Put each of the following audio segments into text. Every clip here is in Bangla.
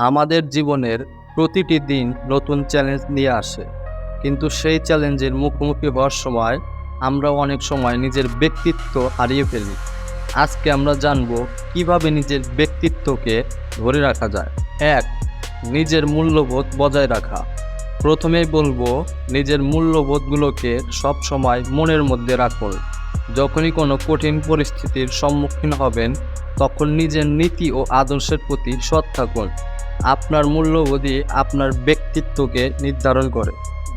আমাদের জীবনের প্রতিটি দিন নতুন চ্যালেঞ্জ নিয়ে আসে। কিন্তু সেই চ্যালেঞ্জের মুখোমুখি হওয়ার সময় আমরা অনেক সময় নিজের ব্যক্তিত্ব হারিয়ে ফেলি। আজকে আমরা জানব কীভাবে নিজের ব্যক্তিত্বকে ধরে রাখা যায়। এক, নিজের মূল্যবোধ বজায় রাখা। প্রথমেই বলব নিজের মূল্যবোধগুলোকে সব সময় মনের মধ্যে রাখুন। যখনই কোনো কঠিন পরিস্থিতির সম্মুখীন হবেন, তখন নিজের নীতি ও আদর্শের প্রতি সৎ থাকুন। আপনার মূল্যবোধই আপনার ব্যক্তিত্বকে নির্ধারণ করে।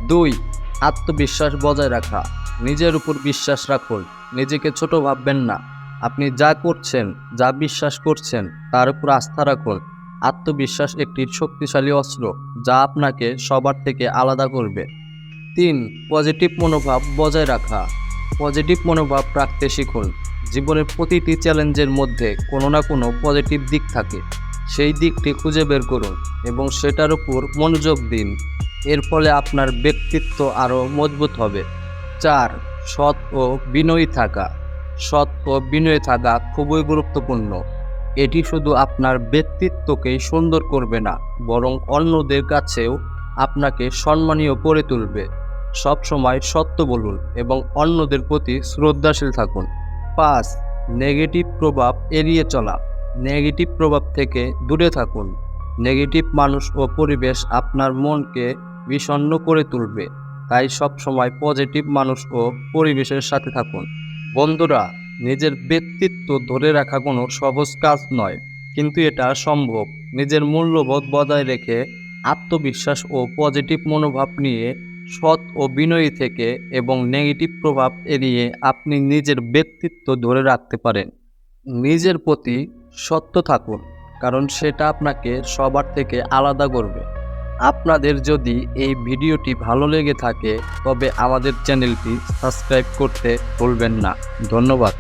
দুই, আত্মবিশ্বাস বজায় রাখা। নিজের উপর বিশ্বাস রাখুন। নিজেকে ছোট ভাববেন না। আপনি যা করছেন, যা বিশ্বাস করছেন, তার উপর আস্থা রাখুন। আত্মবিশ্বাস একটি শক্তিশালী অস্ত্র, যা আপনাকে সবার থেকে আলাদা করবে। তিন, পজিটিভ মনোভাব বজায় রাখা। পজিটিভ মনোভাব রাখতে শিখুন। জীবনের প্রতিটি চ্যালেঞ্জের মধ্যে কোনো না কোনো পজিটিভ দিক থাকে। সেই দিকটি খুঁজে বের করুন এবং সেটার উপর মনোযোগ দিন। এর ফলে আপনার ব্যক্তিত্ব আরও মজবুত হবে। চার, সৎ ও বিনয়ী থাকা। সৎ ও বিনয়ী থাকা খুবই গুরুত্বপূর্ণ। এটি শুধু আপনার ব্যক্তিত্বকেই সুন্দর করবে না, বরং অন্যদের কাছেও আপনাকে সম্মানীয় করে তুলবে। সব সময় সত্য বলুন এবং অন্যদের প্রতি শ্রদ্ধাশীল থাকুন। পাঁচ, নেগেটিভ প্রভাব এড়িয়ে চলা। নেগেটিভ প্রভাব থেকে দূরে থাকুন। নেগেটিভ মানুষ ও পরিবেশ আপনার মনকে বিষণ্ণ করে তুলবে। তাই সব সময় পজিটিভ মানুষ ও পরিবেশের সাথে থাকুন। বন্ধুরা, নিজের ব্যক্তিত্ব ধরে রাখা কোনো সহজ কাজ নয়, কিন্তু এটা সম্ভব। নিজের মূল্যবোধ বজায় রেখে আত্মবিশ্বাস ও পজিটিভ মনোভাব নিয়ে সৎ ও বিনয়ী থেকে এবং নেগেটিভ প্রভাব এড়িয়ে আপনি নিজের ব্যক্তিত্ব ধরে রাখতে পারেন। নিজের প্রতি সত্য থাকুন, কারণ সেটা আপনাকে সবার থেকে আলাদা করবে। আপনাদের যদি এই ভিডিওটি ভালো লেগে থাকে, তবে আমাদের চ্যানেলটি সাবস্ক্রাইব করতে ভুলবেন না। ধন্যবাদ।